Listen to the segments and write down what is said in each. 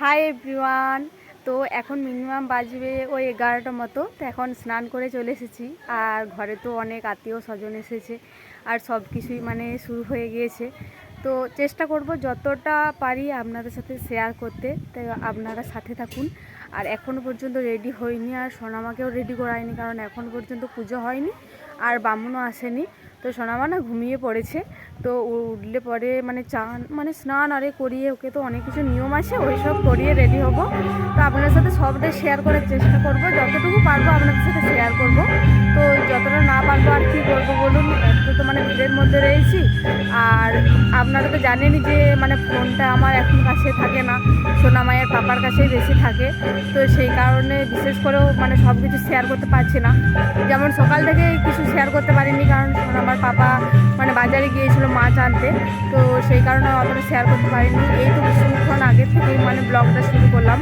Hi everyone তো এখন minimum বাজবে ওই এগারোটা মতো। তো এখন স্নান করে চলে এসেছি। আর ঘরে তো অনেক আত্মীয় স্বজন এসেছে। আর সব কিছুই মানে শুরু হয়ে গিয়েছে। তো চেষ্টা করব যতটা পারি আপনাদের সাথে শেয়ার করতে। তাই আপনারা সাথে থাকুন। আর এখনও পর্যন্ত রেডি হয়নি। আর সোনামাকেও রেডি করায়নি। কারণ এখন পর্যন্ত পুজো হয়নি। আর বামুনও আসেনি। তো সোনামা না ঘুমিয়ে পড়েছে। তো উঠলে পরে মানে চান মানে স্নান আরে করিয়ে ওকে তো অনেক কিছু নিয়ম আছে ওই সব করিয়ে রেডি হব। তো আপনাদের সাথে সবটাই শেয়ার করার চেষ্টা করব। যতটুকু পারব আপনাদের সাথে শেয়ার করব। তো যতটা না পারব আর কী করব বলুন, একটু তো মানে ভিড়ের মধ্যে রয়েছি। আর আপনারা তো জানেনই যে মানে ফোনটা আমার এখন কাছে থাকে না সোনা মায়ের পাপার কাছেই বেশি থাকে। তো সেই কারণে বিশেষ করেও মানে সব কিছু শেয়ার করতে পারছি না। যেমন সকাল থেকে কিছু শেয়ার করতে পারিনি কারণ আমার পাপা মানে বাজারে গিয়েছিল মাছ আনতে। তো সেই কারণে অতটা শেয়ার করতে পারিনি। এই তো কিছুক্ষণ আগে থেকেই মানে ব্লগটা শুরু করলাম।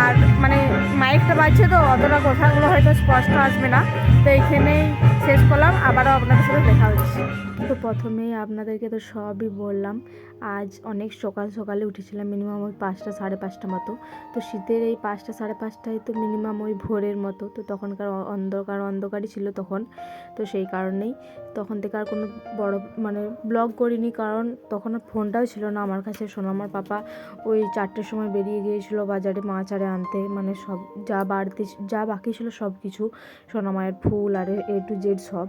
আর মানে মাইকটা বাজছে তো, অতটা কথাগুলো হয়তো স্পষ্ট আসবে না। তো এইখানেই শেষ করলাম। আবারও আপনাদের সাথে দেখা হচ্ছে। তো প্রথমেই আপনাদেরকে তো সবই বললাম, আজ অনেক সকাল সকালে উঠেছিলাম মিনিমাম ওই পাঁচটা সাড়ে পাঁচটা মতো। তো শীতের এই পাঁচটা সাড়ে পাঁচটায় তো মিনিমাম ওই ভোরের মতো, তো তখনকার অন্ধকার অন্ধকারই ছিল তখন। তো সেই কারণেই তখন থেকে আর কোনো বড় মানে ব্লগ করিনি, কারণ তখন ফোনটাও ছিল না আমার কাছে। সোনামার পাপা ওই চারটের সময় বেরিয়ে গিয়েছিল বাজারে মাছ আরে আনতে মানে সব যা বাড়তি, যা বাকি ছিল সব কিছু সোনামায়ের ফুল আর এ টু জেড সব।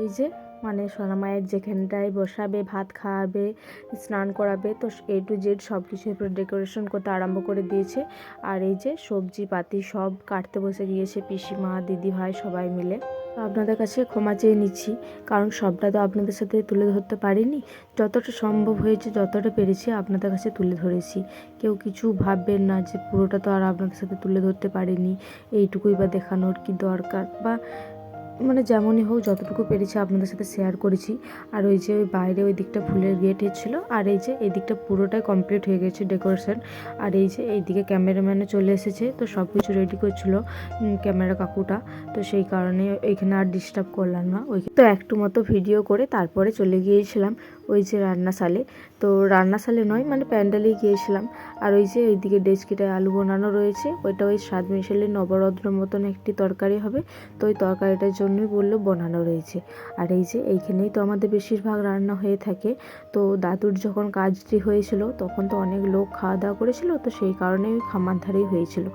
এই যে মানে সোনামায়ের যেখানটায় বসাবে, ভাত খাওয়াবে, স্নান করাবে, তো এ টু জেড সব কিছু এরপরে ডেকোরেশন করতে আরম্ভ করে দিয়েছে। আর এই যে সবজি পাতি সব কাটতে বসে গিয়েছে পিসিমা দিদি ভাই সবাই মিলে। আপনাদের কাছে ক্ষমা চেয়ে নিচ্ছি, কারণ সবটা তো আপনাদের সাথে তুলে ধরতে পারিনি। যতটা সম্ভব হয়েছে, যতটা পেরেছি আপনাদের কাছে তুলে ধরেছি। কেউ কিছু ভাববেন না যে পুরোটা তো আর আপনাদের সাথে তুলে ধরতে পারিনি। এইটুকুই বা দেখানোর কি দরকার? বা মানে যেমনই হোক, যতটুকু পেরেছি আপনাদের সাথে শেয়ার করেছি। আর ওই যে ওই বাইরে ওই দিকটা ফুলের গেট ছিল আর এই যে এই দিকটা পুরোটাই কমপ্লিট হয়ে গেছে ডেকোরেশন আর এই যে এই দিকে ক্যামেরাম্যানে চলে এসেছে, তো সব কিছু রেডি করছিল ক্যামেরা কাকুটা। তো সেই কারণে এখানে আর ডিস্টার্ব করলাম না। ওই তো একটু মতো ভিডিও করে তারপরে চলে গিয়েছিলাম। ওই যে রান্নাশালে তো রান্নাশালে নয় মানে প্যান্ডেলেই গিয়েছিলাম। আর ওই যে ওইদিকে ডেস্কিটায় আলু বানানো রয়েছে। ওইটা ওই স্বাদ মিশেলে নবরত্ন মতন একটি তরকারি হবে। তো ওই তরকারিটার জন্যই বলল বানানো রয়েছে। আর এই যে এইখানেই তো আমাদের বেশিরভাগ রান্না হয়ে থাকে। তো দাদুর যখন কাজটি হয়েছিল, তখন তো অনেক লোক খাওয়া দাওয়া করেছিল। তো সেই কারণে ওই খামার ধারেই হয়েছিল।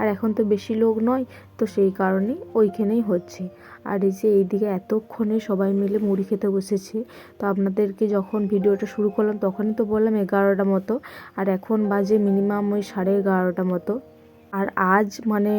আর এখন তো বেশি লোক নয়, তো সেই কারণেই ওইখানেই হচ্ছে। আর এই যে এইদিকে এতক্ষণে সবাই মিলে মুড়ি খেতে বসেছে। তো আপনাদেরকে যখন ভিডিওটা শুরু করলাম, তখনই তো বললাম এগারোটা মতো। আর এখন বাজে মিনিমাম ওই সাড়ে এগারোটা মতো। আর আজ মানে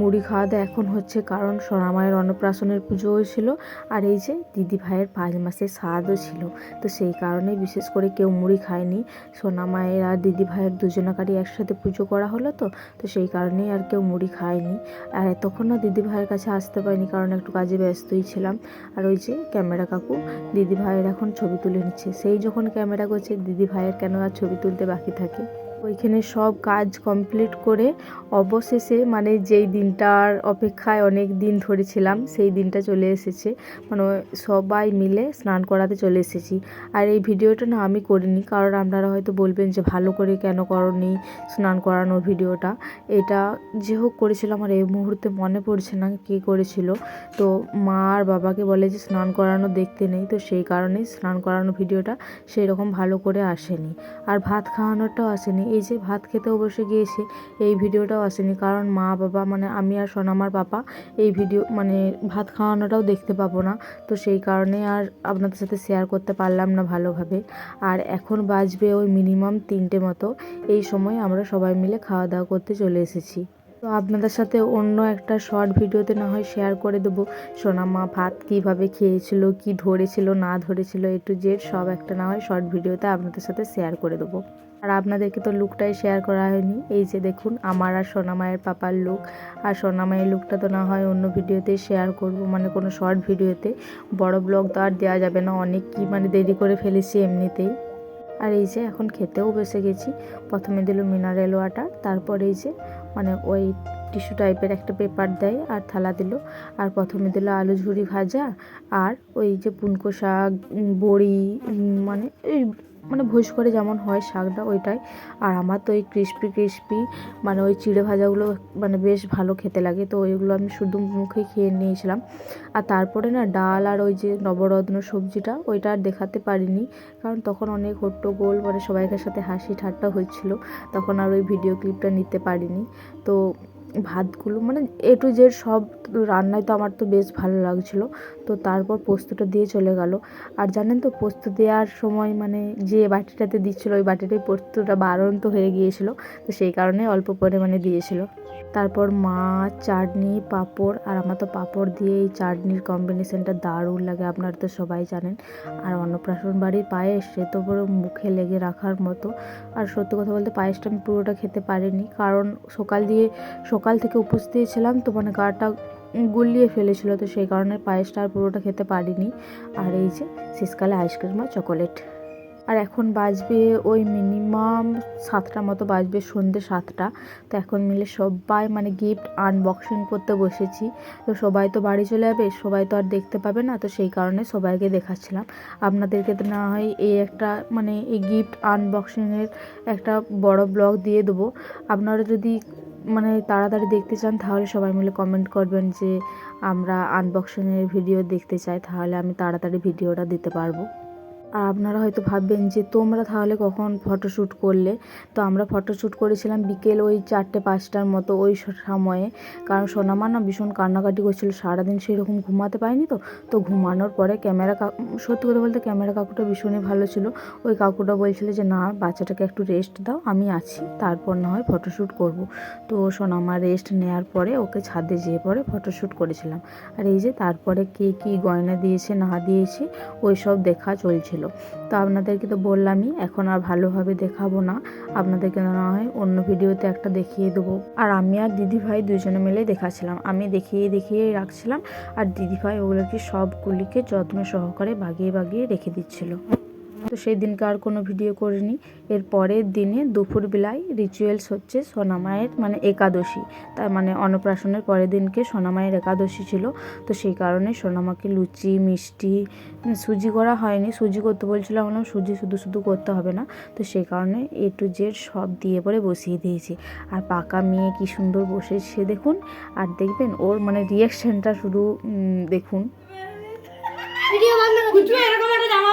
মুড়ি খাওয়া দাওয়া এখন হচ্ছে কারণ সোনামায়ের অন্নপ্রাশনের পুজো হয়েছিল আর এই যে দিদি ভাইয়ের পাঁচ মাসের স্বাদও ছিল। তো সেই কারণে বিশেষ করে কেউ মুড়ি খায়নি। সোনামায়ের আর দিদি ভাইয়ের দুজনাকারই একসাথে পুজো করা হলো তো তো সেই কারণেই আর কেউ মুড়ি খায়নি। আর এতক্ষণও দিদি ভাইয়ের কাছে আসতে পারিনি কারণ একটু কাজে ব্যস্তই ছিলাম। আর ওই যে ক্যামেরা কাকু, দিদি ভাইয়ের এখন ছবি তুলে নিচ্ছে। সেই যখন ক্যামেরা করছে, দিদি ভাইয়ের কেন আর ছবি তুলতে বাকি থাকে? ওইখানে সব কাজ কমপ্লিট করে অবশেষে মানে যেই দিনটার অপেক্ষায় অনেক দিন ধরেছিলাম, সেই দিনটা চলে এসেছে। মানে সবাই মিলে স্নান করাতে চলে এসেছি। আর এই ভিডিওটা না আমি করিনি, কারণ আপনারা হয়তো বলবেন যে ভালো করে কেন করনি স্নান করানোর ভিডিওটা। এটা যে হোক করেছিলাম আর এই মুহূর্তে মনে পড়ছে না কে করেছিল। তো মা আর বাবাকে বলে যে স্নান করানো দেখতে নেই, তো সেই কারণেই স্নান করানো ভিডিওটা সেই রকম ভালো করে আসেনি। আর ভাত খাওয়ানোটাও আসেনি। এই যে ভাত খেতেও বসে গিয়েছে, এই ভিডিওটাও আসেনি। কারণ মা, বাবা মানে আমি আর সোনামার পাপা এই ভিডিও মানে ভাত খাওয়ানোটাও দেখতে পাবো না। তো সেই কারণে আর আপনাদের সাথে শেয়ার করতে পারলাম না ভালোভাবে। আর এখন বাজবে ওই মিনিমাম তিনটে মতো। এই সময় আমরা সবাই মিলে খাওয়া দাওয়া করতে চলে এসেছি। তো আপনাদের সাথে অন্য একটা শর্ট ভিডিওতে না হয় শেয়ার করে দেবো। সোনা মা ভাত কীভাবে খেয়েছিল, কি ধরেছিল, না ধরেছিল এ টু জেড সব একটা না হয় শর্ট ভিডিওতে আপনাদের সাথে শেয়ার করে দেবো। আর আপনাদেরকে তো লুকটাই শেয়ার করা হয়নি। এই যে দেখুন, আমার আর সোনামায়ের পাপার লুক আর সোনামায়ের লুকটা তো না হয় অন্য ভিডিওতে শেয়ার করব মানে কোনো শর্ট ভিডিওতে বড় ব্লগ তো আর দেওয়া যাবে না, অনেক কি মানে দেরি করে ফেলেছি এমনিতেই। আর এই যে এখন খেতেও বসে গেছি। প্রথমে দিল মিনারেল ওয়াটার তারপর এই যে মানে ওই টিস্যু টাইপের একটা পেপার দেয় আর থালা দিল। আর প্রথমে দিল আলু ঝুড়ি ভাজা আর ওই যে পুনকো শাক বড়ি মানে এই মানে ভুজ করে যেমন হয় শাকটা ওইটাই। আর আমার তো ওই ক্রিস্পি ক্রিস্পি মানে ওই চিড়ে ভাজাগুলো মানে বেশ ভালো খেতে লাগে। তো ওইগুলো আমি শুধু মুখে খেয়ে নিয়েছিলাম। আর তারপরে না ডাল আর ওই যে নবরত্ন সবজিটা ওইটা আর দেখাতে পারিনি। কারণ তখন অনেক হট্টগোল মানে সবাইকার সাথে হাসি ঠাট্টা হচ্ছিল তখন আর ওই ভিডিও ক্লিপটা নিতে পারিনি। তো ভাতগুলো মানে এ টু জেড সব রান্নায় তো আমার তো বেশ ভালো লাগছিল। তো তারপর পোস্তটা দিয়ে চলে গেল। আর জানেন তো, পোস্ত দেওয়ার সময় মানে যে বাটিটাতে দিচ্ছিল, ওই বাটিটাই পোস্তটা বাড়ন্ত হয়ে গিয়েছিল। তো সেই কারণে অল্প পরিমাণে দিয়েছিল। তারপর মাছ, চাটনি, পাঁপড়, আর আমার তো পাঁপড় দিয়ে এই চাটনির কম্বিনেশনটা দারুণ লাগে, আপনারা তো সবাই জানেন। আর অন্নপ্রাশন বাড়ির পায়েস, সে তো পুরো মুখে লেগে রাখার মতো। আর সত্যি কথা বলতে পায়েসটা আমি পুরোটা খেতে পারিনি, কারণ সকাল দিয়ে, সকাল থেকে উপোস দিয়েছিলাম তো মানে গাটা গুলিয়ে ফেলেছিল, তো সেই কারণে পায়েসটা আর পুরোটা খেতে পারিনি। আর এই যে, শেষকালে আইসক্রিম আর চকোলেট আর এখন বাজবে ওই মিনিমাম সাতটা মতো বাজবে সন্ধ্যে সাতটা। তো এখন মিলে সবাই মানে গিফট আনবক্সিং করতে বসেছি। তো সবাই তো বাড়ি চলে যাবে, সবাই তো আর দেখতে পাবে না। তো সেই কারণে সবাইকে দেখাচ্ছিলাম। আপনাদেরকে তো না হয় এই একটা মানে এই গিফট আনবক্সিংয়ের একটা বড় ব্লগ দিয়ে দেবো। আপনারা যদি মানে তাড়াতাড়ি দেখতে চান, তাহলে সবাই মিলে কমেন্ট করবেন যে আমরা আনবক্সিংয়ের ভিডিও দেখতে চাই। তাহলে আমি তাড়াতাড়ি ভিডিওটা দিতে পারব। আর আপনারা হয়তো ভাববেন যে তোমরা তাহলে কখন ফটোশ্যুট করলে? তো আমরা ফটোশ্যুট করেছিলাম বিকেল ওই চারটে পাঁচটার মতো ওই সময়ে। কারণ সোনামা না ভীষণ কান্নাকাটি করছিল, সারাদিন সেই রকম ঘুমাতে পারিনি তো। তো ঘুমানোর পরে ক্যামেরা সত্যি কথা বলতে ক্যামেরা কাকুটা ভীষণই ভালো ছিল। ওই কাকুটা বলছিল যে, না, বাচ্চাটাকে একটু রেস্ট দাও, আমি আছি। তারপর না হয় ফটোশ্যুট করব। তো সোনামা রেস্ট নেওয়ার পরে ওকে ছাদে যেয়ে পরে ফটোশ্যুট করেছিলাম। আর এই যে তারপরে কে কী গয়না দিয়েছে, না দিয়েছে ওই সব দেখা চলছিল। তো আপনাদেরকে তো বললামই, এখন আর ভালোভাবে দেখাবো না। আপনাদেরকে না হয় অন্য ভিডিওতে একটা দেখিয়ে দেবো। আর আমি আর দিদি ভাই দুজনে মিলে দেখাছিলাম আমি দেখিয়ে দেখিয়ে রাখছিলাম। আর দিদি ভাই ওগুলোকে সবগুলিকে যত্ন সহকারে বাগিয়ে বাগিয়ে রেখে দিচ্ছিল। তো সেই দিনকে আর কোনো ভিডিও করিনি। এর পরের দিনে দুপুরবেলায় রিচুয়ালস হচ্ছে সোনামায়ের মানে একাদশী। তার মানে অন্নপ্রাশনের পরের দিনকে সোনামায়ের একাদশী ছিল। তো সেই কারণে সোনামাকে লুচি মিষ্টি সুজি করা হয়নি। সুজি করতে বলছিলাম বললাম সুজি শুধু শুধু করতে হবে না। তো সেই কারণে এ টু জেড সব দিয়ে পরে বসিয়ে দিয়েছি। আর পাকা মেয়ে কি সুন্দর বসেছে দেখুন। আর দেখবেন ওর মানে রিয়াকশানটা শুধু দেখুন। কুচু এরকম একটা জামা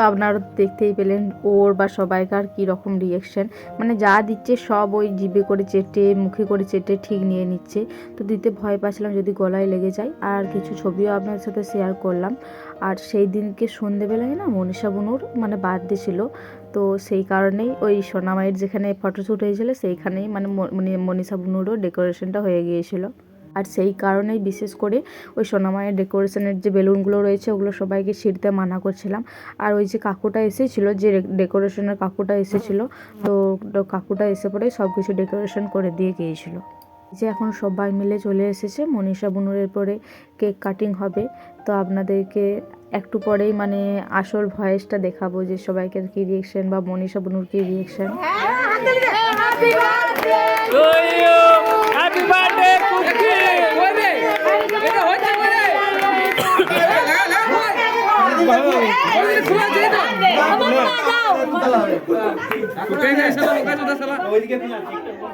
তো আপনারা দেখতেই পেলেন ওর বা সবাইকার রকম রিয়েকশন মানে যা দিচ্ছে সব ওই জিভে করে চেটে, মুখে করে চেটে ঠিক নিয়ে নিচ্ছে। তো দিতে ভয় পাচ্ছিলাম যদি গলায় লেগে যায়। আর কিছু ছবিও আপনাদের সাথে শেয়ার করলাম। আর সেই দিনকে সন্ধেবেলায় না মনীষা বনুর মানে বার্থডে ছিল। তো সেই কারণেই ওই সোনামাইয়ের যেখানে ফটোশ্যুট হয়েছিল, সেইখানেই মানে মানে মনীষা বনুরও ডেকোরেশনটা হয়ে গিয়েছিল। আর সেই কারণেই বিশেষ করে ওই সোনামায়ের ডেকোরেশনের যে বেলুনগুলো রয়েছে ওগুলো সবাইকে ছিঁড়তে মানা করছিলাম। আর ওই যে কাকুটা এসেছিল যে ডেকোরেশনের কাকুটা এসেছিল তো কাকুটা এসে পরে সব কিছু ডেকোরেশন করে দিয়ে গিয়েছিল। যে এখন সবাই মিলে চলে এসেছে মনীষা বুনুরের পরে কেক কাটিং হবে। তো আপনাদেরকে একটু পরেই মানে আসল ভয়েসটা দেখাবো যে সবাইকার কী রিয়েকশন বা মনীষা বুনুর কী রিয়েকশন হ্যাপি বার্থডে কুকি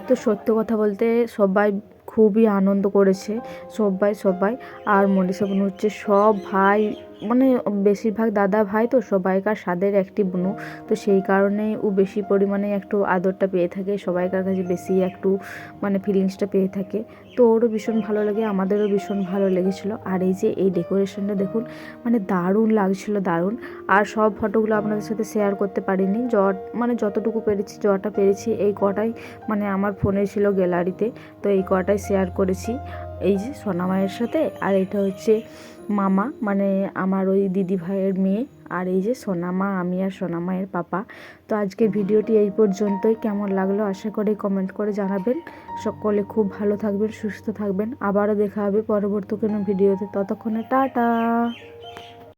তো। সত্য কথা বলতে সবাই খুবই আনন্দ করেছে। সবাই সবাই। আর মনীষা হচ্ছে সব ভাই মানে বেশিরভাগ দাদা ভাই তো সবাইকার স্বাদের একটি বোনু। তো সেই কারণেই ও বেশি পরিমাণে একটু আদরটা পেয়ে থাকে, সবাইকার কাছে বেশি একটু মানে ফিলিংসটা পেয়ে থাকে। তো ওরও ভীষণ ভালো লাগে, আমাদেরও ভীষণ ভালো লেগেছিলো। আর এই যে এই ডেকোরেশনটা দেখুন মানে দারুণ লাগছিল, দারুণ। আর সব ফটোগুলো আপনাদের সাথে শেয়ার করতে পারিনি। জ মানে যতটুকু পেরেছি জটা পেরেছি। এই কটাই মানে আমার ফোনে ছিল গ্যালারিতে তো এই কটাই শেয়ার করেছি। এই যে সোনা মায়ের সাথে, আর এটা হচ্ছে মামা মানে আমার ওই দিদি ভাইয়ের মেয়ে, আর এই যে সোনামা আমি আর সোনামায়ের পাপা। তো আজকের ভিডিওটি এই পর্যন্তই। কেমন লাগল আশা করে কমেন্ট করে জানাবেন। সকলে খুব ভালো থাকবেন, সুস্থ থাকবেন। আবারও দেখা হবে পরবর্তী কোনো ভিডিওতে। ততক্ষণে টাটা!